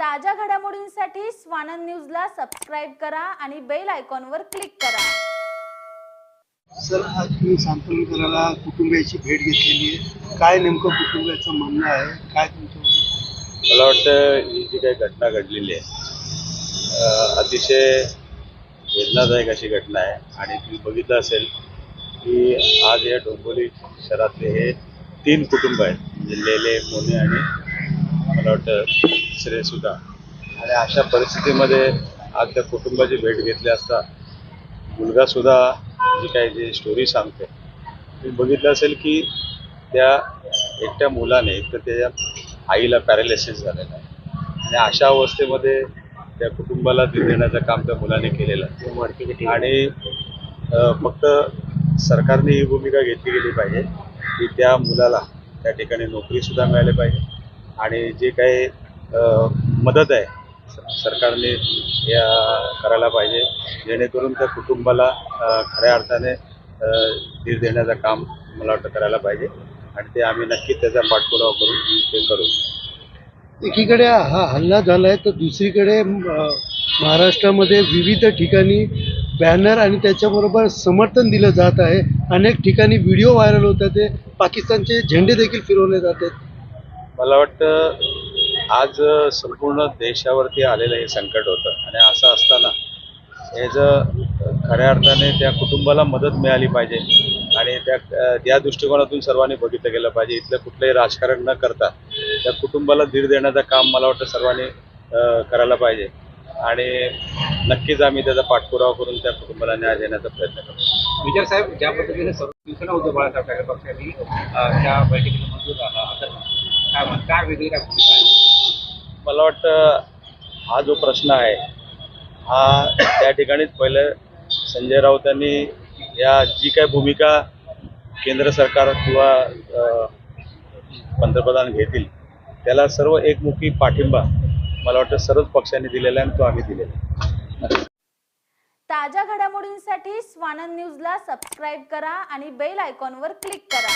ताज्या घडामोडींसाठी स्वानंद न्यूजला सबस्क्राईब करा आणि बेल आयकॉनवर क्लिक करा. सर आज तुम्ही सांत्वनकराला कुटुंबियाची भेट घेतलेली आहे. काय नेमकं कुटुंबियाचं म्हणणं आहे? काय तुमचं मला वाटतं ही जी काही घटना घडलेली आहे अतिशय वेदनादायक अशी घटना आहे. आणि तुम्ही बघितलं असेल की आज या डोंबिवली शहरातले हे तीन कुटुंब आहेत म्हणजे लेले मोने आणि मला वाटतं श्रेयसुद्धा सुद्धा. आणि अशा परिस्थितीमध्ये आज त्या कुटुंबाची भेट घेतली असता मुलगा सुद्धा जी काही जी स्टोरी सांगते मी बघितलं असेल की त्या एकट्या मुलाने एक तर त्याच्या आईला पॅरालिसिस झालेला आहे. आणि अशा अवस्थेमध्ये त्या कुटुंबाला ते देण्याचं काम त्या मुलाने केलेलं आहे. आणि फक्त सरकारने ही भूमिका घेतली गेली पाहिजे की त्या मुलाला त्या ठिकाणी नोकरीसुद्धा मिळाली पाहिजे. आणि जे काही मदत आहे स- सरकारने या करायला पाहिजे जेणेकरून त्या कुटुंबाला खऱ्या अर्थाने धीर देण्याचं काम मला वाटतं करायला पाहिजे. आणि ते आम्ही नक्कीच त्याचा पाठपुरावा करून ते करू. एकीकडे हा हल्ला झाला आहे तर दुसरीकडे महाराष्ट्रामध्ये विविध ठिकाणी बॅनर आणि त्याच्याबरोबर समर्थन दिलं जात आहे. अनेक ठिकाणी व्हिडिओ व्हायरल होतात ते पाकिस्तानचे झेंडे देखील फिरवले जात आहेत. मला वाटतं आज संपूर्ण देशावरती आलेलं हे संकट होतं. आणि असं असताना हे जर खऱ्या अर्थाने त्या कुटुंबाला मदत मिळाली पाहिजे. आणि त्या त्या दृष्टिकोनातून सर्वांनी बघितलं गेलं पाहिजे. इथलं कुठलंही राजकारण न करता त्या कुटुंबाला धीर देण्याचं काम मला वाटतं सर्वांनी करायला पाहिजे. आणि नक्कीच आम्ही त्याचा पाठपुरावा करून त्या कुटुंबाला न्याय देण्याचा प्रयत्न करतो विजय साहेब ज्या पद्धतीने सर्व शिवसेना उद्धव बाळासाहेब ठाकरे पक्षाने त्या बैठकीला मंजूर झाला काय वेगळी काय भूमिका आहे मला वाटतं हा जो प्रश्न आहे हा त्या ठिकाणीच पहिलं संजय राऊतांनी या जी काय भूमिका केंद्र सरकार किंवा पंतप्रधान घेतील त्याला सर्व एकमुखी पाठिंबा मला वाटतं सर्वच पक्षांनी दिलेला आहे आणि तो आम्ही दिलेला आहे. ताज्या घडामोडींसाठी स्वानंद न्यूजला सबस्क्राईब करा आणि बेल आयकॉनवर क्लिक करा.